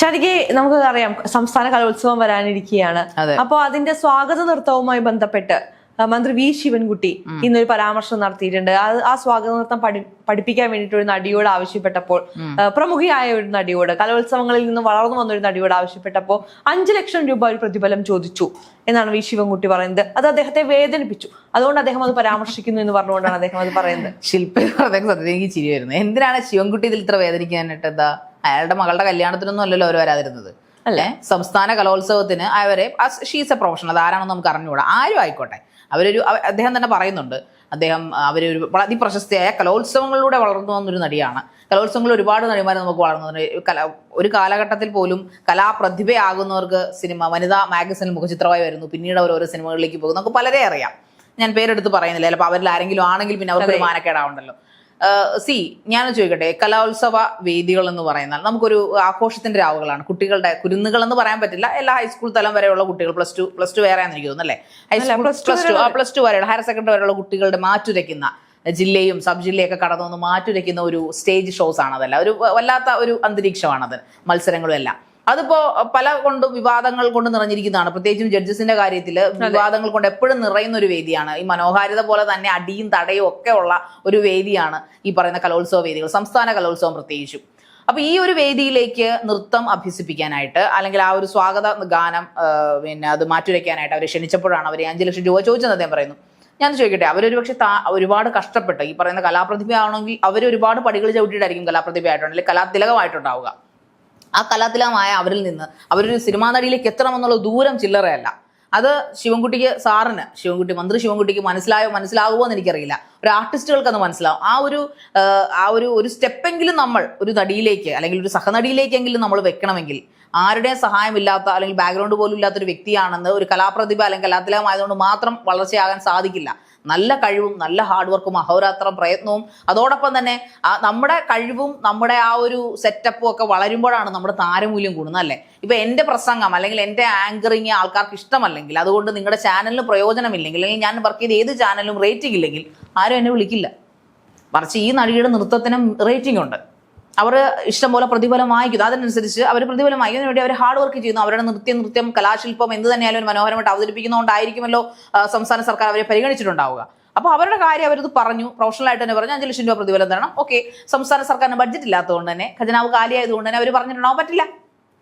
ശരിക്ക് നമുക്ക് അറിയാം സംസ്ഥാന കലോത്സവം വരാനിരിക്കുകയാണ്. അപ്പോൾ അതിന്റെ സ്വാഗത നൃത്തവുമായി ബന്ധപ്പെട്ട് മന്ത്രി വി ശിവൻകുട്ടി ഇന്നൊരു പരാമർശം നടത്തിയിട്ടുണ്ട്. അത് ആ സ്വാഗത നൃത്തം പഠി പഠിപ്പിക്കാൻ വേണ്ടിയിട്ട് ഒരു നടിയോട് ആവശ്യപ്പെട്ടപ്പോൾ പ്രമുഖയായ ഒരു നടിയോട് കലോത്സവങ്ങളിൽ നിന്ന് വളർന്നു വന്ന ഒരു നടിയോട് ആവശ്യപ്പെട്ടപ്പോൾ അഞ്ചു ലക്ഷം രൂപ ഒരു പ്രതിഫലം ചോദിച്ചു എന്നാണ് വി ശിവൻകുട്ടി പറയുന്നത്. അത് അദ്ദേഹത്തെ വേദനിപ്പിച്ചു. അതുകൊണ്ട് അദ്ദേഹം അത് പരാമർശിക്കുന്നു എന്ന് പറഞ്ഞുകൊണ്ടാണ് അദ്ദേഹം അത് പറയുന്നത്. ശില്പ അദ്ദേഹം സത്യത്തിൽ എനിക്ക് ചിരി വരുന്നത് എന്തിനാണ് ശിവൻകുട്ടി ഇതിൽ ഇത്ര വേദനിക്കാനായിട്ട് എന്താ അയാളുടെ മകളുടെ കല്യാണത്തിനൊന്നും അല്ലല്ലോ അവർ വരാതിരുന്നത്. അല്ലേ. സംസ്ഥാന കലോത്സവത്തിന് അവരെ ഷീസ് എ പ്രൊഫഷണൽ അത് ആരാണെന്ന് നമുക്ക് അറിഞ്ഞുകൂടാ. ആരും ആയിക്കോട്ടെ. അവരൊരു അദ്ദേഹം തന്നെ പറയുന്നുണ്ട്. അദ്ദേഹം അവരൊരു അതിപ്രശസ്തിയായ കലോത്സവങ്ങളിലൂടെ വളർന്നു വന്നൊരു നടിയാണ്. കലോത്സവങ്ങളിൽ ഒരുപാട് നടിമാരെ നമുക്ക് വളർന്നു കല ഒരു കാലഘട്ടത്തിൽ പോലും കലാപ്രതിഭയാകുന്നവർക്ക് സിനിമ വനിതാ മാഗസിനിൽ മുഖചിത്രമായി വരുന്നു. പിന്നീട് അവർ ഓരോ സിനിമകളിലേക്ക് പോകുന്നു. നമുക്ക് പലരെ അറിയാം. ഞാൻ പേരെടുത്ത് പറയുന്നില്ല. ചിലപ്പോൾ അവരിൽ ആരെങ്കിലും ആണെങ്കിൽ പിന്നെ അവർക്ക് മാനക്കേടാവുണ്ടല്ലോ. സി ഞാൻ ചോദിക്കട്ടെ കലോത്സവ വേദികൾ എന്ന് പറയുന്നാൽ നമുക്കൊരു ആഘോഷത്തിന്റെ രാവുകളാണ്. കുട്ടികളുടെ കുരുന്നുകൾ എന്ന് പറയാൻ പറ്റില്ല. എല്ലാ ഹൈസ്കൂൾ തലം വരെയുള്ള കുട്ടികൾ പ്ലസ് ടു പ്ലസ് ടു വേറെയാണെന്ന് എനിക്ക് തോന്നുന്നു അല്ലേ? High school plus two plus two വരെയുള്ള ഹയർ സെക്കൻഡറി വരെയുള്ള കുട്ടികളുടെ മാറ്റുരയ്ക്കുന്ന ജില്ലയും സബ് ജില്ലയൊക്കെ കടന്നു വന്ന് മാറ്റുരയ്ക്കുന്ന ഒരു സ്റ്റേജ് ഷോസ് ആണ് അതല്ല ഒരു വല്ലാത്ത ഒരു അന്തരീക്ഷമാണത് മത്സരങ്ങളും എല്ലാം അതിപ്പോ പല കൊണ്ടും വിവാദങ്ങൾ കൊണ്ട് നിറഞ്ഞിരിക്കുന്നതാണ്. പ്രത്യേകിച്ചും ജഡ്ജസിന്റെ കാര്യത്തിൽ വിവാദങ്ങൾ കൊണ്ട് എപ്പോഴും നിറയുന്ന ഒരു വേദിയാണ്. ഈ മനോഹാരിത പോലെ തന്നെ അടിയും തടയും ഒക്കെ ഉള്ള ഒരു വേദിയാണ് ഈ പറയുന്ന കലോത്സവ വേദികൾ സംസ്ഥാന കലോത്സവം പ്രത്യേകിച്ചും. അപ്പൊ ഈ ഒരു വേദിയിലേക്ക് നൃത്തം അഭ്യസിപ്പിക്കാനായിട്ട് അല്ലെങ്കിൽ ആ ഒരു സ്വാഗത ഗാനം പിന്നെ അത് മാറ്റുരയ്ക്കാനായിട്ട് അവരെ ക്ഷണിച്ചപ്പോഴാണ് അവർ അഞ്ചു ലക്ഷം രൂപ ചോദിച്ചത് അദ്ദേഹം പറയുന്നു. ഞാൻ ചോദിക്കട്ടെ അവരൊരു പക്ഷെ താ ഒരുപാട് കഷ്ടപ്പെട്ട് ഈ പറയുന്ന കലാപ്രതിഭ ആണെങ്കിൽ അവർ ഒരുപാട് പടികൾ ചവിട്ടിയിട്ടായിരിക്കും കലാപ്രതിഭയായിട്ടുണ്ട് അല്ലെങ്കിൽ കലാതിലകമായിട്ടുണ്ടാവുക. ആ കലാതിലമായ അവരിൽ നിന്ന് അവരൊരു സിനിമാ നടിയിലേക്ക് എത്തണമെന്നുള്ള ദൂരം ചില്ലറയല്ല. അത് ശിവൻകുട്ടിക്ക് സാറിന് ശിവൻകുട്ടി മന്ത്രി ശിവൻകുട്ടിക്ക് മനസ്സിലായോ മനസ്സിലാകുമോ എന്ന് എനിക്കറിയില്ല. ഒരു ആർട്ടിസ്റ്റുകൾക്ക് അത് മനസ്സിലാവും. ആ ഒരു ആ, ഒരു ഒരു സ്റ്റെപ്പെങ്കിലും നമ്മൾ ഒരു നടിയിലേക്ക് അല്ലെങ്കിൽ ഒരു സഹനടിയിലേക്കെങ്കിലും നമ്മൾ വെക്കണമെങ്കിൽ ആരുടെയും സഹായമില്ലാത്ത അല്ലെങ്കിൽ ബാക്ക്ഗ്രൗണ്ട് പോലും ഇല്ലാത്ത ഒരു വ്യക്തിയാണെന്ന് ഒരു കലാപ്രതിഭ അല്ലെങ്കിൽ കലാതിലമായതുകൊണ്ട് മാത്രം വളർച്ചയാകാൻ സാധിക്കില്ല. നല്ല കഴിവും നല്ല ഹാർഡ് വർക്കും അഹോരാത്രം പ്രയത്നവും. അതോടൊപ്പം തന്നെ നമ്മുടെ കഴിവും നമ്മുടെ ആ ഒരു സെറ്റപ്പും ഒക്കെ വളരുമ്പോഴാണ് നമ്മുടെ താരമൂല്യം കൂടുന്നത് അല്ലേ? ഇപ്പൊ എന്റെ പ്രസംഗം അല്ലെങ്കിൽ എന്റെ ആങ്കറിങ് ആൾക്കാർക്ക് ഇഷ്ടമല്ലെങ്കിൽ അതുകൊണ്ട് നിങ്ങളുടെ ചാനലിന് പ്രയോജനമില്ലെങ്കിൽ അല്ലെങ്കിൽ ഞാൻ വർക്ക് ചെയ്ത് ഏത് ചാനലും റേറ്റിംഗ് ഇല്ലെങ്കിൽ ആരും എന്നെ വിളിക്കില്ല. മറിച്ച് ഈ നടിയുടെ നൃത്തത്തിനും റേറ്റിംഗ് ഉണ്ട്. അവർ ഇഷ്ടംപോലെ പ്രതിഫലം വാങ്ങിക്കുന്നു. അതിനനുസരിച്ച് അവർ പ്രതിഫലം വാങ്ങിക്കുന്നതിന് വേണ്ടി അവർ ഹാർഡ് വർക്ക് ചെയ്യുന്നു. അവരുടെ നൃത്യം നൃത്യം കലാശില്പം എന്ത് തന്നെയാലും ഒരു മനോഹരമായിട്ട് അവതരിപ്പിക്കുന്നതുകൊണ്ടായിരിക്കുമല്ലോ സംസ്ഥാന സർക്കാർ അവരെ പരിഗണിച്ചിട്ടുണ്ടാവുക. അപ്പോൾ അവരുടെ കാര്യം അവരത് പറഞ്ഞു. പ്രൊഫഷണൽ ആയിട്ട് തന്നെ പറഞ്ഞു. അഞ്ച് ലക്ഷം രൂപ പ്രതിഫലം തരണം. ഓക്കെ സംസ്ഥാന സർക്കാരിന് ബഡ്ജറ്റ് ഇല്ലാത്തതുകൊണ്ട് തന്നെ ഖജനാവ് കാലിയായതുകൊണ്ട് തന്നെ അവർ പറഞ്ഞിട്ടുണ്ടാവും. പറ്റില്ല.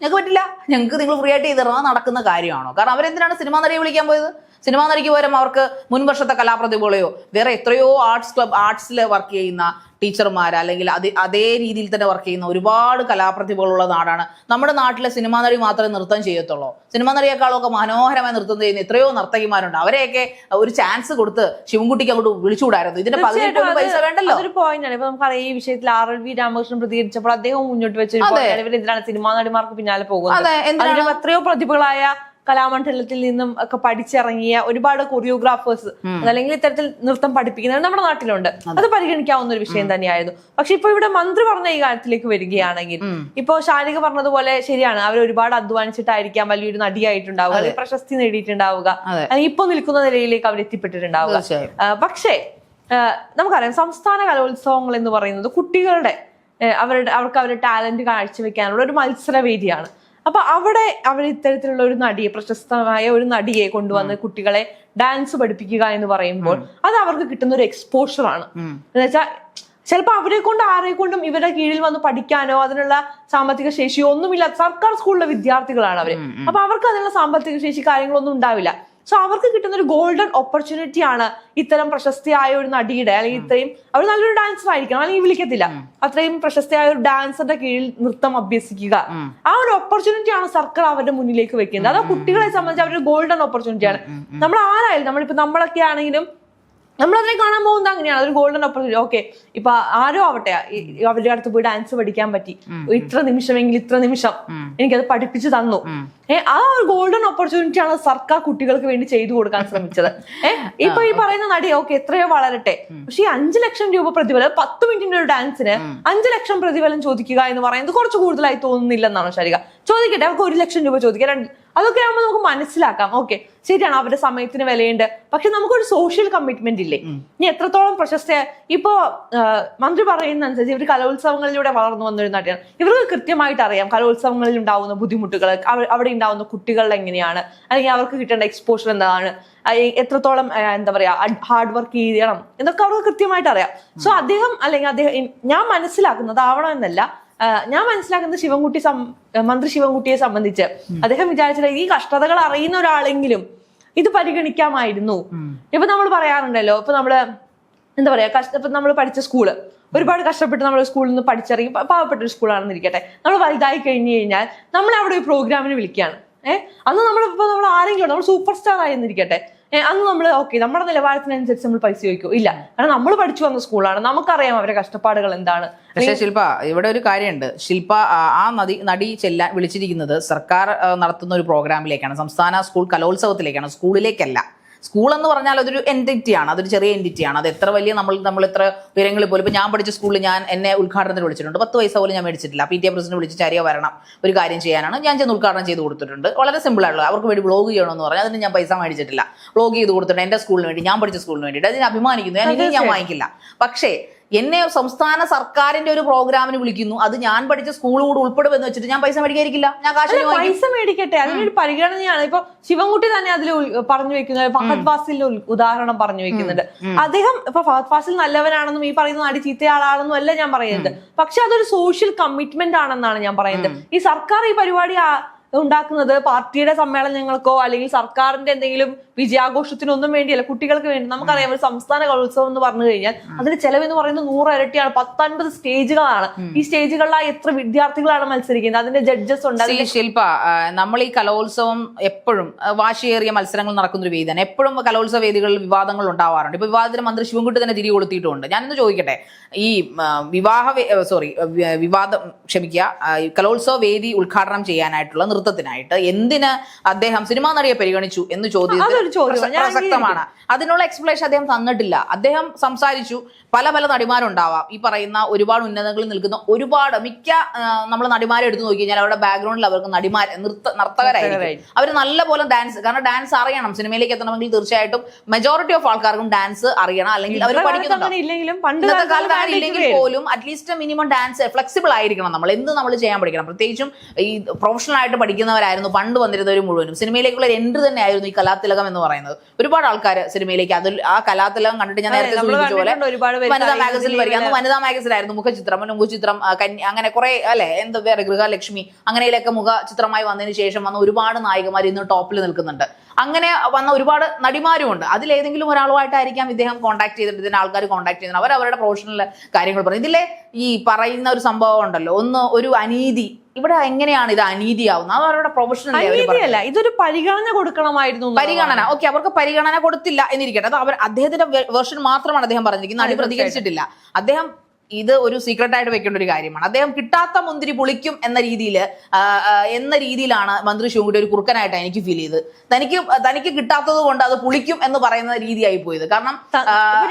ഞങ്ങൾക്ക് പറ്റില്ല. ഞങ്ങൾക്ക് നിങ്ങൾ ഫ്രീ ആയിട്ട് ചെയ്ത് നടക്കുന്ന കാര്യമാണോ? കാരണം അവരെന്തിനാണ് സിനിമാ നടിയെ വിളിക്കാൻ പോയത്? സിനിമാ നടിക്ക് പകരം അവർക്ക് മുൻവർഷത്തെ കലാപ്രതിഭകളെയോ വേറെ എത്രയോ ആർട്സ് ക്ലബ് ആർട്സിൽ വർക്ക് ചെയ്യുന്ന ടീച്ചർമാർ അല്ലെങ്കിൽ അത് അതേ രീതിയിൽ തന്നെ വർക്ക് ചെയ്യുന്ന ഒരുപാട് കലാപ്രതിഭകളുള്ള നാടാണ് നമ്മുടെ നാട്ടിലെ സിനിമാ നടി മാത്രമേ നൃത്തം ചെയ്യത്തുള്ളൂ. സിനിമാ നടിയേക്കാളൊക്കെ മനോഹരമായി നൃത്തം ചെയ്യുന്ന എത്രയോ നർത്തകിമാരുണ്ട്. അവരെയൊക്കെ ഒരു ചാൻസ് കൊടുത്ത് ശിവൻകുട്ടിക്ക് അങ്ങോട്ട് വിളിച്ചുകൂടായിരുന്നു ഇതിന്റെ പകുതി പൈസ വേണ്ടല്ലോ. ഒരു പോയിന്റാണ് ഇപ്പൊ നമുക്കറിയാം ഈ വിഷയത്തിൽ ആർ എൽ വി രാമകൃഷ്ണൻ പ്രതികരിച്ചപ്പോൾ അദ്ദേഹം മുന്നോട്ട് വെച്ച സിനിമാ നടിമാർക്ക് പിന്നാലെ പോകുന്നത്? എത്രയോ പ്രതിഭകളായ കലാമണ്ഡലത്തിൽ നിന്നും ഒക്കെ പഠിച്ചിറങ്ങിയ ഒരുപാട് കൊറിയോഗ്രാഫേഴ്സ് അല്ലെങ്കിൽ ഇത്തരത്തിൽ നൃത്തം പഠിപ്പിക്കുന്നവർ നമ്മുടെ നാട്ടിലുണ്ട്. അത്. പരിഗണിക്കാവുന്ന ഒരു വിഷയം തന്നെയായിരുന്നു. പക്ഷെ ഇപ്പൊ ഇവിടെ മന്ത്രി പറഞ്ഞ ഈ കാര്യത്തിലേക്ക് വരികയാണെങ്കിൽ ഇപ്പോ ശാരിക പറഞ്ഞതുപോലെ ശരിയാണ്. അവർ ഒരുപാട് അധ്വാനിച്ചിട്ടായിരിക്കാം വലിയൊരു നടിയായിട്ടുണ്ടാവുക അല്ലെങ്കിൽ പ്രശസ്തി നേടിയിട്ടുണ്ടാവുക. അല്ലെങ്കിൽ ഇപ്പൊ നിൽക്കുന്ന നിലയിലേക്ക് അവർ എത്തിപ്പെട്ടിട്ടുണ്ടാവുക. പക്ഷേ നമുക്കറിയാം സംസ്ഥാന കലോത്സവങ്ങൾ എന്ന് പറയുന്നത് കുട്ടികളുടെ അവരുടെ അവർക്ക് അവരുടെ ടാലന്റ് കാഴ്ചവെക്കാനുള്ള ഒരു മത്സരവേദിയാണ്. അപ്പൊ അവിടെ അവർ ഇത്തരത്തിലുള്ള ഒരു നടിയെ പ്രശസ്തമായ ഒരു നടിയെ കൊണ്ടുവന്ന് കുട്ടികളെ ഡാൻസ് പഠിപ്പിക്കുക എന്ന് പറയുമ്പോൾ അത് അവർക്ക് കിട്ടുന്ന ഒരു എക്സ്പോഷർ ആണ്. എന്ന് എന്നുവെച്ചാൽ ചിലപ്പോൾ അവരെ കൊണ്ട് ആരെ കൊണ്ടും ഇവരുടെ കീഴിൽ വന്ന് പഠിക്കാനോ അതിനുള്ള സാമ്പത്തിക ശേഷിയോ ഒന്നുമില്ല സർക്കാർ സ്കൂളിലെ വിദ്യാർത്ഥികളാണ് അവർ. അപ്പൊ അവർക്ക് അതിനുള്ള സാമ്പത്തിക ശേഷി കാര്യങ്ങളൊന്നും ഉണ്ടാവില്ല. സോ അവർക്ക് കിട്ടുന്ന ഒരു ഗോൾഡൻ ഓപ്പർച്യൂണിറ്റി ആണ് ഇത്തരം പ്രശസ്തിയായ ഒരു നടിയുടെ അല്ലെങ്കിൽ ഇത്രയും അവർ നല്ലൊരു ഡാൻസർ ആയിരിക്കണം. അല്ലെങ്കിൽ വിളിക്കത്തില്ല. അത്രയും പ്രശസ്തിയായ ഒരു ഡാൻസറുടെ കീഴിൽ നൃത്തം അഭ്യസിക്കുക. ആ ഒരു ഓപ്പർച്യൂണിറ്റി ആണ് സർക്കാർ അവരുടെ മുന്നിലേക്ക് വെക്കുന്നത്. അത് കുട്ടികളെ സംബന്ധിച്ച് അവരുടെ ഗോൾഡൻ ഓപ്പർച്യൂണിറ്റി ആണ്. നമ്മൾ ആരായാലും നമ്മളിപ്പോ നമ്മളൊക്കെ ആണെങ്കിലും നമ്മളതിനെ കാണാൻ പോകുന്നത് അങ്ങനെയാണ്. അതൊരു ഗോൾഡൻ ഓപ്പർച്യൂണിറ്റി ഓക്കെ ഇപ്പൊ ആരോ ആവട്ടെ അവരുടെ അടുത്ത് പോയി ഡാൻസ് പഠിക്കാൻ പറ്റി. ഇത്ര നിമിഷമെങ്കിൽ ഇത്ര നിമിഷം എനിക്കത് പഠിപ്പിച്ചു തന്നു. ഏ ആ ഒരു ഗോൾഡൻ ഓപ്പർച്യൂണിറ്റി ആണ് സർക്കാർ കുട്ടികൾക്ക് വേണ്ടി ചെയ്തു കൊടുക്കാൻ ശ്രമിച്ചത്. ഏ ഇപ്പൊ ഈ പറയുന്ന നടി ഓക്കെ എത്രയോ വളരട്ടെ. പക്ഷെ ഈ അഞ്ചു ലക്ഷം രൂപ പ്രതിഫലം പത്ത് മിനിറ്റിന്റെ ഒരു ഡാൻസിന് അഞ്ചു ലക്ഷം പ്രതിഫലം ചോദിക്കുക എന്ന് പറയുന്നത് കുറച്ച് കൂടുതലായി തോന്നുന്നില്ലെന്നാണ് ശരിക? ചോദിക്കട്ടെ അവർക്ക് ഒരു ലക്ഷം രൂപ ചോദിക്കാം രണ്ട് അതൊക്കെ ആകുമ്പോൾ നമുക്ക് മനസ്സിലാക്കാം. ഓക്കെ ശരിയാണ് അവരുടെ സമയത്തിന് വിലയുണ്ട്. പക്ഷെ നമുക്കൊരു സോഷ്യൽ കമ്മിറ്റ്മെന്റ് ഇല്ലേ? ഇനി എത്രത്തോളം പ്രശസ്ത ഇപ്പോ മന്ത്രി പറയുന്ന അനുസരിച്ച് ഇവർ കലോത്സവങ്ങളിലൂടെ വളർന്നു വന്നൊരു നടിയാണ്. ഇവർക്ക് കൃത്യമായിട്ട് അറിയാം കലോത്സവങ്ങളിൽ ഉണ്ടാവുന്ന ബുദ്ധിമുട്ടുകൾ അവ- അവിടെ ഉണ്ടാവുന്ന കുട്ടികൾ എങ്ങനെയാണ് അല്ലെങ്കിൽ അവർക്ക് കിട്ടേണ്ട എക്സ്പോഷർ എന്താണ് എത്രത്തോളം എന്താ പറയാ ഹാർഡ് വർക്ക് ചെയ്യണം എന്നൊക്കെ അവർക്ക് കൃത്യമായിട്ട് അറിയാം. സോ അദ്ദേഹം അല്ലെങ്കിൽ അദ്ദേഹം ഞാൻ മനസ്സിലാക്കുന്നത് ആവണമെന്നല്ല ഞാൻ മനസ്സിലാക്കുന്നത് ശിവൻകുട്ടി മന്ത്രി ശിവൻകുട്ടിയെ സംബന്ധിച്ച്. അദ്ദേഹം വിചാരിച്ചത് ഈ കഷ്ടതകൾ അറിയുന്ന ഒരാളെങ്കിലും ഇത് പരിഗണിക്കാമായിരുന്നു. ഇപ്പൊ നമ്മൾ പറയാറുണ്ടല്ലോ ഇപ്പൊ നമ്മൾ എന്താ പറയാ കഷ്ട ഇപ്പൊ നമ്മൾ പഠിച്ച സ്കൂൾ. ഒരുപാട് കഷ്ടപ്പെട്ട് നമ്മൾ സ്കൂളിൽ നിന്ന് പഠിച്ചിറങ്ങി പാവപ്പെട്ട ഒരു സ്കൂളാണെന്ന് ഇരിക്കട്ടെ നമ്മൾ വലുതായി കഴിഞ്ഞു കഴിഞ്ഞാൽ നമ്മൾ അവിടെ ഒരു പ്രോഗ്രാമിന് വിളിക്കുകയാണ്. ഏഹ് അന്ന് നമ്മൾ ഇപ്പൊ നമ്മൾ ആരെങ്കിലും നമ്മൾ സൂപ്പർ സ്റ്റാർ ആയിരുന്നിരിക്കട്ടെ അന്ന് നമ്മൾ ഓക്കെ നമ്മുടെ നിലവാരത്തിനനുസരിച്ച് നമ്മൾ പൈസ ചോദിക്കും? ഇല്ല. കാരണം നമ്മൾ പഠിച്ചു വന്ന സ്കൂളാണ്. നമുക്കറിയാം അവരുടെ കഷ്ടപ്പാടുകൾ എന്താണ്. പക്ഷേ ശില്പ ഇവിടെ ഒരു കാര്യമുണ്ട്. ശില്പ ആ, ആ നദി നടി ചെല്ലാൻ വിളിച്ചിരിക്കുന്നത് സർക്കാർ നടത്തുന്ന ഒരു പ്രോഗ്രാമിലേക്കാണ്. സംസ്ഥാന സ്കൂൾ കലോത്സവത്തിലേക്കാണ്. സ്കൂളിലേക്കല്ല. സ്കൂൾ എന്ന് പറഞ്ഞാൽ അതൊരു എന്റിറ്റി ആണ്. അതൊരു ചെറിയ എന്റിറ്റി ആണ്. അത് എത്ര വലിയ നമ്മൾ നമ്മൾ എത്ര ഉയരങ്ങളിൽ പോലും ഇപ്പോൾ ഞാൻ പഠിച്ച സ്കൂളിൽ ഞാൻ എന്നെ ഉദ്ഘാടനത്തിന് വിളിച്ചിട്ടുണ്ട്. പത്ത് പൈസ പോലും ഞാൻ മേടിച്ചിട്ടില്ല. പി ടി എ പ്രസിഡന്റ് വിളിച്ച് ചരിയ വരണം ഒരു കാര്യം ചെയ്യാനാണ്. ഞാൻ ചെന്ന് ഉദ്ഘാടനം ചെയ്ത് കൊടുത്തിട്ടുണ്ട്. വളരെ സിമ്പിൾ അവർക്ക് വേണ്ടി വ്ളോഗ് ചെയ്യണമെന്ന് പറഞ്ഞാൽ അതിന് ഞാൻ പൈസ മേടിച്ചിട്ടില്ല. ബ്ലോഗ് ചെയ്ത് കൊടുത്തിട്ടുണ്ട്. എന്റെ സ്കൂളിന് വേണ്ടി ഞാൻ പഠിച്ച സ്കൂളിന് വേണ്ടിയിട്ട്. അതിന് അഭിമാനിക്കുന്നു. ഞാൻ ഇനി ഞാൻ വാങ്ങിക്കില്ല. പക്ഷേ എന്നെ സംസ്ഥാന സർക്കാരിന്റെ ഒരു പ്രോഗ്രാമിന് വിളിക്കുന്നു. അത് ഞാൻ പഠിച്ച സ്കൂൾ കൂടെ ഉൾപ്പെടുമെന്ന് വെച്ചിട്ട് ഞാൻ പൈസ മേടിക്കാതിരിക്കില്ല. ഞാൻ കാശ് പൈസ മേടിക്കട്ടെ. അതിനൊരു പരിഗണനയാണ് ഇപ്പൊ ശിവൻകുട്ടി തന്നെ അതിൽ പറഞ്ഞു വെക്കുന്നത്. ഫഹദ് ഫാസിലിന്റെ ഉദാഹരണം പറഞ്ഞു വെക്കുന്നുണ്ട്. അദ്ദേഹം ഇപ്പൊ ഫഹദ് ഫാസിൽ നല്ലവനാണെന്നും ഈ പറയുന്ന നടി ചീത്തയാളാണെന്നും അല്ല ഞാൻ പറയുന്നത്. പക്ഷെ അതൊരു സോഷ്യൽ കമ്മിറ്റ്മെന്റ് ആണെന്നാണ് ഞാൻ പറയുന്നത്. ഈ സർക്കാർ ഈ പരിപാടി ഉണ്ടാക്കുന്നത് പാർട്ടിയുടെ സമ്മേളനങ്ങൾക്കോ അല്ലെങ്കിൽ സർക്കാരിന്റെ എന്തെങ്കിലും വിജയാഘോഷത്തിനൊന്നും വേണ്ടിയല്ല കുട്ടികൾക്ക് വേണ്ടി. നമുക്കറിയാം ഒരു സംസ്ഥാന കലോത്സവം എന്ന് പറഞ്ഞു കഴിഞ്ഞാൽ അതിന്റെ ചെലവെന്ന് പറയുന്നത് നൂറ് ഇരട്ടിയാണ് പത്തൊൻപത് സ്റ്റേജുകളാണ്. ഈ സ്റ്റേജുകളിലായി എത്ര വിദ്യാർത്ഥികളാണ് മത്സരിക്കുന്നത്? അതിന്റെ ജഡ്ജസ് ഉണ്ട്. ശില്പ നമ്മൾ ഈ കലോത്സവം എപ്പോഴും വാശിയേറിയ മത്സരങ്ങൾ നടക്കുന്ന ഒരു വേദിയാണ്. എപ്പോഴും കലോത്സവ വേദികളിൽ വിവാദങ്ങൾ ഉണ്ടാവാറുണ്ട്. ഇപ്പൊ വിവാദത്തിന് മന്ത്രി ശിവൻകുട്ടി തന്നെ തിരികെ കൊടുത്തിട്ടുണ്ട് ഞാനൊന്ന് ചോദിക്കട്ടെ ഈ വിവാഹ സോറി വിവാദം ക്ഷമിക്കുക കലോത്സവ വേദി ഉദ്ഘാടനം ചെയ്യാനായിട്ടുള്ള നൃത്തത്തിനായിട്ട് എന്തിന് അദ്ദേഹം സിനിമാ നടിയെ പരിഗണിച്ചു എന്ന് ചോദ്യം പ്രസക്തമാണ്. അതിനുള്ള എക്സ്പ്ലനേഷൻ അദ്ദേഹം തന്നിട്ടില്ല. അദ്ദേഹം സംസാരിച്ചു. പല പല നടിമാരുണ്ടാവാം. ഈ പറയുന്ന ഒരുപാട് ഉന്നതങ്ങളിൽ നിൽക്കുന്ന ഒരുപാട് മിക്ക നമ്മൾ നടിമാരെ എടുത്തു നോക്കി കഴിഞ്ഞാൽ അവരുടെ ബാക്ക്ഗ്രൗണ്ടിൽ അവർക്ക് നടിമാർ നൃത്ത നർത്തകരായിരിക്കും. അവർ നല്ല പോലെ ഡാൻസ് കാരണം ഡാൻസ് അറിയണം. സിനിമയിലേക്ക് എത്തണമെങ്കിൽ തീർച്ചയായിട്ടും മെജോറിറ്റി ഓഫ് ആൾക്കാർക്കും ഡാൻസ് അറിയണം. അല്ലെങ്കിൽ അവർ ആയിരുന്നു. പോലും അറ്റ്ലീസ്റ്റ് മിനിമം ഡാൻസ് ഫ്ലെക്സിബിൾ ആയിരിക്കണം നമ്മൾ. എന്ത് നമ്മൾ ചെയ്യാൻ പഠിക്കണം? പ്രത്യേകിച്ചും ഈ പ്രൊഫഷണൽ ആയിട്ട് പഠിക്കുന്നവരായിരുന്നു പണ്ട് വന്നിരുന്നവർ മുഴുവനും. സിനിമയിലേക്കുള്ള ഒരു എൻട്രി തന്നെയായിരുന്നു ഈ കലാതിലകം എന്ന് പറയുന്നത്. ഒരുപാട് ആൾക്കാർ സിനിമയിലേക്ക് അതിൽ ആ കലാതിലകം കണ്ടിട്ട് ഞാൻ നേരത്തെ സൂചിപ്പിച്ച പോലെ വനിതാ മാഗസിനിൽ വരിക അന്ന് വനിതാ മാഗസിൻ ആയിരുന്നു മുഖചിത്രം മുഖചിത്രം അങ്ങനെ കുറെ അല്ലെ എന്താ വേറെ ഗൃഹലക്ഷ്മി അങ്ങനെയൊക്കെ മുഖ ചിത്രമായി വന്നതിന് ശേഷം വന്ന ഒരുപാട് നായികമാർ ഇന്ന് ടോപ്പിൽ നിൽക്കുന്നുണ്ട്. അങ്ങനെ വന്ന ഒരുപാട് നടിമാരും ഉണ്ട് അതിലേതെങ്കിലും ഒരാളുമായിട്ടായിരിക്കാം ഇദ്ദേഹം കോൺടാക്ട് ചെയ്തിട്ട് ഇതിന് ആൾക്കാർ കോൺടാക്ട് ചെയ്യുന്നത്. അവർ അവരുടെ പ്രൊഫഷണൽ കാര്യങ്ങൾ പറയും ഇതിലെ ഈ പറയുന്ന ഒരു സംഭവം ഉണ്ടല്ലോ. ഒന്ന് ഒരു അനീതി. ഇവിടെ എങ്ങനെയാണ് ഇത് അനീതിയാവുന്നത്? അത് അവരുടെ പ്രൊഫഷണൽ ഇതൊരു പരിഗണന കൊടുക്കണമായിരുന്നു പരിഗണന. ഓക്കെ അവർക്ക് പരിഗണന കൊടുത്തില്ല എന്നിരിക്കട്ടെ. അത് അവർ അദ്ദേഹത്തിന്റെ വേർഷൻ മാത്രമാണ് അദ്ദേഹം പറഞ്ഞിരിക്കുന്നത്. അടി പ്രതികരിച്ചിട്ടില്ല. അദ്ദേഹം ഇത് ഒരു സീക്രട്ട് ആയിട്ട് വെക്കേണ്ട ഒരു കാര്യമാണ്. അദ്ദേഹം കിട്ടാത്ത മുന്തിരി പൊളിക്കും എന്ന രീതിയിൽ എന്ന രീതിയിലാണ് മന്ത്രി ശിവൻകുട്ടി ഒരു കുറുക്കനായിട്ട് എനിക്ക് ഫീൽ ചെയ്ത്. തനിക്ക് തനിക്ക് കിട്ടാത്തത് കൊണ്ട് അത് പുളിക്കും എന്ന് പറയുന്ന രീതിയായി പോയത്. കാരണം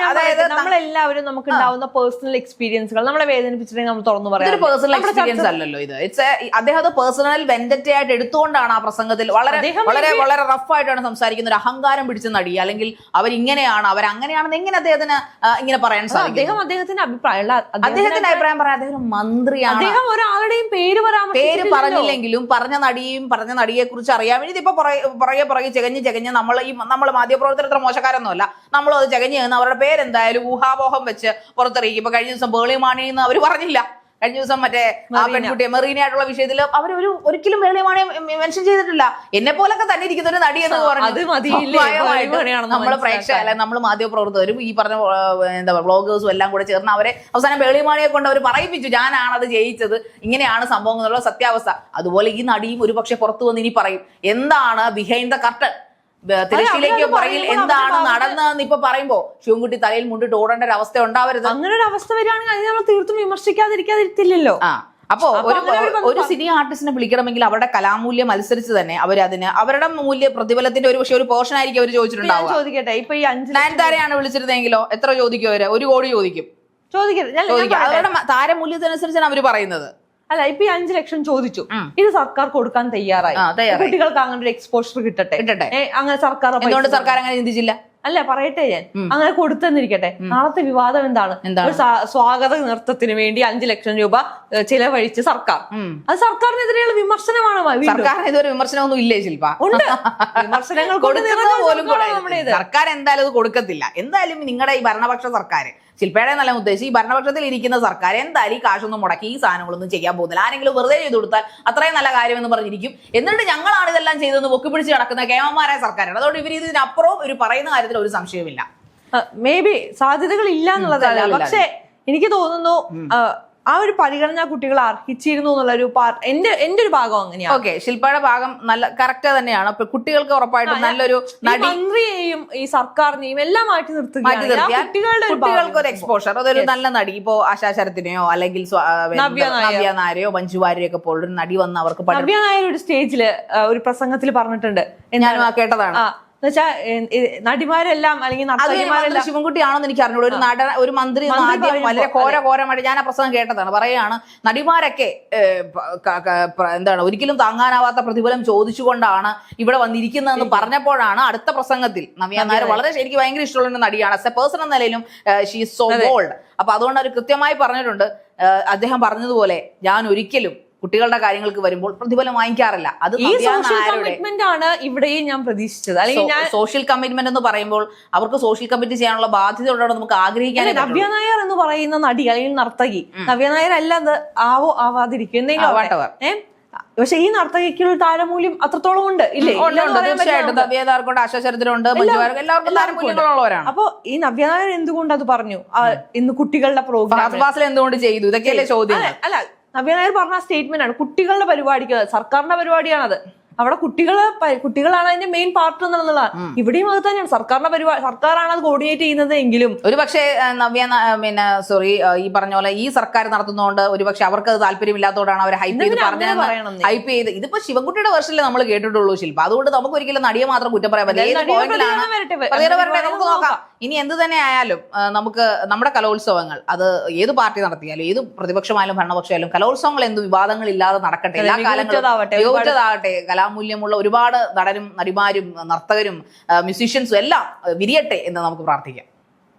അതായത് നമ്മളെല്ലാവരും നമുക്ക് ഉണ്ടാവുന്ന പേഴ്സണൽ എക്സ്പീരിയൻസുകൾ നമ്മളെ വേദനിപ്പിച്ചിട്ടുണ്ടെങ്കിൽ നമ്മൾ തുറന്നു പറയാം പേഴ്സണൽ എക്സ്പീരിയൻസ് അല്ലല്ലോ ഇത്. ഇറ്റ്സ് അദ്ദേഹം അത് പേഴ്സണൽ വെൻഡറ്റയായിട്ട് എടുത്തുകൊണ്ടാണ് ആ പ്രസംഗത്തിൽ വളരെ വളരെ വളരെ റഫ് ആയിട്ടാണ് സംസാരിക്കുന്ന ഒരു അഹങ്കാരം പിടിച്ച നടി അല്ലെങ്കിൽ അവരിങ്ങനെയാണ് അവരങ്ങനെയാണെന്ന് എങ്ങനെ അദ്ദേഹത്തിന് ഇങ്ങനെ പറയാൻ സാധിക്കും അദ്ദേഹം അദ്ദേഹത്തിന്റെ അഭിപ്രായം അല്ല, അദ്ദേഹത്തിന് അദ്ദേഹത്തിന്റെ അഭിപ്രായം പറയാം അദ്ദേഹം ഒരു മന്ത്രിയാണ്. അദ്ദേഹം ഒരാളുടെയും പേര് പേര് പറഞ്ഞില്ലെങ്കിലും പറഞ്ഞ നടിയും പറഞ്ഞ നടിയെ കുറിച്ച് അറിയാൻ വേണ്ടി ഇതിപ്പോ പുറകെ പുറകെ ചെകഞ്ഞ് ചെകഞ്ഞ് നമ്മൾ ഈ നമ്മൾ മാധ്യമപ്രവർത്തകർ ഇത്ര മോശക്കാരൊന്നുമല്ല. നമ്മളും അത് ചെകഞ്ഞ് അവരുടെ പേരെന്തായാലും ഊഹാപോഹം വെച്ച് പുറത്തിറങ്ങി ഇപ്പൊ കഴിഞ്ഞ ദിവസം ബേളി മാണിന്ന് അവർ പറഞ്ഞില്ല. കഴിഞ്ഞ ദിവസം മറ്റേ ആ മെറീന. ആയിട്ടുള്ള വിഷയത്തിൽ അവർ ഒരു ഒരിക്കലും മേളിയമാണെ മെൻഷൻ ചെയ്തിട്ടില്ല. എന്നെ പോലൊക്കെ തന്നെ ഇരിക്കുന്ന ഒരു നടി എന്ന് പറഞ്ഞു നമ്മൾ പ്രേക്ഷക അല്ലെ നമ്മൾ മാധ്യമപ്രവർത്തകരും ഈ പറഞ്ഞ എന്താ വ്ളോഗേഴ്സും എല്ലാം കൂടെ ചേർന്ന് അവരെ അവസാനം വേളിമാണിയെ കൊണ്ട് അവർ പറയിപ്പിച്ചു. ഞാനാണ് അത് ജയിച്ചത്. ഇങ്ങനെയാണ് സംഭവം എന്നുള്ള സത്യാവസ്ഥ. അതുപോലെ ഈ നടിയും ഒരു പക്ഷെ പുറത്തു വന്ന് ഇനി പറയും. എന്താണ് ബിഹൈൻഡ് ദ കർട്ടൻ തിരശ്ശീലേക്ക് പറയിൽ എന്താണ് നടന്നതെന്ന് ഇപ്പൊ പറയുമ്പോ ശിവൻകുട്ടി തലയിൽ മുണ്ടിട്ട് ഓടേണ്ട ഒരു അവസ്ഥ ഉണ്ടാവരുത്. അങ്ങനെ ഒരു അവസ്ഥ വരികയാണെങ്കിൽ അതിനെ നമ്മൾ തീർത്തും വിമർശിക്കാതിരിക്കാതിരിക്കില്ലല്ലോ ആ അപ്പോ ഒരു ഒരു സിനി ആർട്ടിസ്റ്റിനെ വിളിക്കണമെങ്കിൽ അവരുടെ കലാമൂല്യം അനുസരിച്ച് തന്നെ അവർ അതിന് അവരുടെ മൂല്യ പ്രതിഫലത്തിന്റെ ഒരു പക്ഷേ ഒരു പോർഷൻ ആയിരിക്കും അവർ ചോദിച്ചിട്ടുണ്ടാവും ചോദിക്കട്ടെ ഇപ്പൊ ഈ അഞ്ച് നയൻതാരയാണ് വിളിച്ചിരുന്നെങ്കിലോ എത്ര ചോദിക്കും അവർ? ഒരു കോടി ചോദിക്കും. ചോദിക്കട്ടെ ഞാൻ- ഞാൻ ചോദിക്കും. പറയട്ടെ. അവരുടെ താരമൂല്യത്തിനനുസരിച്ചാണ് അവർ പറയുന്നത്. അല്ല ഇപ്പൊ ഈ അഞ്ചു ലക്ഷം ചോദിച്ചു. ഇത് സർക്കാർ കൊടുക്കാൻ തയ്യാറായി. കുട്ടികൾക്ക് അങ്ങനെ ഒരു എക്സ്പോഷർ കിട്ടട്ടെ? കിട്ടട്ടെ. അങ്ങനെ സർക്കാർ എന്തുകൊണ്ട് സർക്കാർ അങ്ങനെ ചിന്തിച്ചില്ല? അല്ല പറയട്ടെ ഞാൻ. അങ്ങനെ കൊടുത്തെന്നിരിക്കട്ടെ. നാളത്തെ വിവാദം എന്താണ്? ഒരു സ്വാഗത നൃത്തത്തിന് വേണ്ടി അഞ്ചു ലക്ഷം രൂപ ചിലവഴിച്ച് സർക്കാർ. അത് സർക്കാരിനെതിരെയുള്ള വിമർശനമാണ് സർക്കാരിനെതിരെ സർക്കാരിന് ഇതുവരെ വിമർശനമൊന്നും ഇല്ലേ ശില്പ ഉണ്ട്. വിമർശനങ്ങൾ കൊടുക്കുന്നത് പോലും സർക്കാർ എന്തായാലും അത് കൊടുക്കത്തില്ല. എന്തായാലും നിങ്ങളുടെ ഈ ഭരണപക്ഷ സർക്കാർ ശില്പയുടെ നല്ല ഉദ്ദേശിച്ച് ഈ ഭരണപക്ഷത്തിൽ ഇരിക്കുന്ന സർക്കാർ എന്തായാലും ഈ കാശൊന്നും മുടക്കി ഈ സാധനങ്ങളൊന്നും ചെയ്യാൻ പോകുന്നില്ല. ആരെങ്കിലും വെറുതെ ചെയ്തു കൊടുത്താൽ അത്രയും നല്ല കാര്യമെന്ന് പറഞ്ഞിരിക്കും. എന്നിട്ട് ഞങ്ങളാണ് ഇതെല്ലാം ചെയ്തതെന്ന് പൊക്കിപ്പിടിച്ച് നടക്കുന്ന കേമന്മാരായ സർക്കാരാണ് അതുകൊണ്ട് ഇവർ ഇതിനപ്പുറവും ഒരു പറയുന്ന കാര്യത്തിൽ ഒരു സംശയമില്ല മേ ബി സാധ്യതകൾ ഇല്ല എന്നുള്ളതല്ല. പക്ഷേ പക്ഷെ എനിക്ക് തോന്നുന്നു ആ, ഒരു പരിഗണന കുട്ടികൾ അർഹിച്ചിരുന്നു എന്നുള്ള ഒരു എന്റെ എന്റെ ഒരു ഭാഗം അങ്ങനെയാണ് ഓക്കെ ശില്പയുടെ ഭാഗം നല്ല കറക്റ്റ് തന്നെയാണ്. അപ്പൊ കുട്ടികൾക്ക് ഉറപ്പായിട്ടും നല്ലൊരു ഈ നടി മന്ത്രിയെയും ഈ സർക്കാരിനെയും എല്ലാം മാറ്റി നിർത്തുക കുട്ടികൾക്ക് ഒരു എക്സ്പോഷർ അതൊരു നല്ല നടി. ഇപ്പോ ആശാശരത്തിനെയോ അല്ലെങ്കിൽ നവ്യ നായരെയോ മഞ്ജു വാര്യരെയൊക്കെ പോലൊരു നടി വന്ന് അവർക്ക് നവ്യ നായർ ഒരു സ്റ്റേജിൽ ഒരു പ്രസംഗത്തിൽ പറഞ്ഞിട്ടുണ്ട്. ഞാനും ആ കേട്ടതാണ്. എന്നുവെച്ചാ നടിമാരെല്ലാം അല്ലെങ്കിൽ നർത്തകിമാരെല്ലാം ശിവൻകുട്ടിയാണെന്ന് എനിക്ക് അറിഞ്ഞൂടെ ഒരു നട ഒരു മന്ത്രി വളരെ കോര കോരമായിട്ട് ഞാൻ ആ പ്രസംഗം കേട്ടതാണ്. പറയാണ് നടിമാരൊക്കെ എന്താണ് ഒരിക്കലും താങ്ങാനാവാത്ത പ്രതിഫലം ചോദിച്ചുകൊണ്ടാണ് ഇവിടെ വന്നിരിക്കുന്നതെന്ന് പറഞ്ഞപ്പോഴാണ് അടുത്ത പ്രസംഗത്തിൽ നവ്യ നായർ വളരെ എനിക്ക് ഭയങ്കര ഇഷ്ടമുള്ള ഒരു നടിയാണ്. ആസ് എ പേഴ്സൺ എന്ന നിലയിലും ഷീ സോ ബോൾഡ് അപ്പൊ അതുകൊണ്ട് അവർ കൃത്യമായി പറഞ്ഞിട്ടുണ്ട്. അദ്ദേഹം പറഞ്ഞതുപോലെ ഞാൻ ഒരിക്കലും കുട്ടികളുടെ കാര്യങ്ങൾക്ക് വരുമ്പോൾ പ്രതിഫലം വാങ്ങിക്കാറില്ല. അത് ഈ സോഷ്യൽ കമ്മിറ്റ്മെന്റ് ആണ് ഇവിടെയും ഞാൻ പ്രതീക്ഷിച്ചത്. അല്ലെങ്കിൽ ഞാൻ സോഷ്യൽ കമ്മിറ്റ്മെന്റ് എന്ന് പറയുമ്പോൾ അവർക്ക് സോഷ്യൽ കമ്മിറ്റ് ചെയ്യാനുള്ള ബാധ്യത ഉണ്ടോ നമുക്ക് ആഗ്രഹിക്കാൻ നവ്യ നായർ എന്ന് പറയുന്ന നടി അല്ലെങ്കിൽ നർത്തകി നവ്യ നായർ അല്ല അത് ആവോ ആവാതിരിക്കും എന്തെങ്കിലും. പക്ഷെ ഈ നർത്തകിക്കുള്ള താരമൂല്യം അത്രത്തോളം ഉണ്ട്. ഇല്ലേ? തീർച്ചയായിട്ടും. നവ്യതാർക്കുണ്ട് എല്ലാവർക്കും താരമൂല്യങ്ങളുള്ളവരാണ്. അപ്പൊ ഈ നവ്യനായർ എന്തുകൊണ്ട് അത് പറഞ്ഞു? ഇന്ന് കുട്ടികളുടെ പ്രോഗ്രാം എന്തുകൊണ്ട് ചെയ്തു? ഇതൊക്കെയല്ലേ ചോദ്യം അല്ല നവ്യ നായർ പറഞ്ഞ സ്റ്റേറ്റ്മെന്റ് ആണ്. കുട്ടികളുടെ പരിപാടിക്ക് സർക്കാരിന്റെ പരിപാടിയാണത്. അവിടെ കുട്ടികൾ കുട്ടികളാണ് അതിന്റെ മെയിൻ പാർട്ട് എന്നുള്ളതാണ് ഇവിടെയും അത് തന്നെയാണ്. സർക്കാരിന്റെ പരിപാടി സർക്കാരാണ് അത് കോർഡിനേറ്റ് ചെയ്യുന്നത് എങ്കിലും. ഒരു പക്ഷേ നവ്യ പിന്നെ സോറി ഈ പറഞ്ഞ പോലെ ഈ സർക്കാർ നടത്തുന്നതുകൊണ്ട് ഒരു പക്ഷെ അവർക്ക് അത് താല്പര്യമില്ലാത്തതുകൊണ്ടാണ് അവർ ഹൈപ്പ് ചെയ്ത് പറഞ്ഞത് ഹൈപ്പ് ചെയ്ത് ഇതിപ്പോ ശിവൻകുട്ടിയുടെ വെർഷനിൽ നമ്മൾ കേട്ടിട്ടുള്ളൂ ശില്പ അതുകൊണ്ട് നമുക്ക് ഒരിക്കലും നടിയെ മാത്രം കുറ്റം പറയാൻ പറ്റില്ല. നമുക്ക് നോക്കാം. ഇനി എന്ത് തന്നെ ആയാലും നമുക്ക് നമ്മുടെ കലോത്സവങ്ങൾ അത് ഏത് പാർട്ടി നടത്തിയാലും ഏത് പ്രതിപക്ഷമായാലും ഭരണപക്ഷമായാലും കലോത്സവങ്ങൾ എന്ത് വിവാദങ്ങൾ ഇല്ലാതെ നടക്കട്ടെ എല്ലാ കാലങ്ങളും മികവുറ്റതാകട്ടെ കലാമൂല്യമുള്ള ഒരുപാട് നടനും നടിമാരും നർത്തകരും മ്യൂസീഷ്യൻസും എല്ലാം വിരിയട്ടെ എന്ന് നമുക്ക് പ്രാർത്ഥിക്കാം.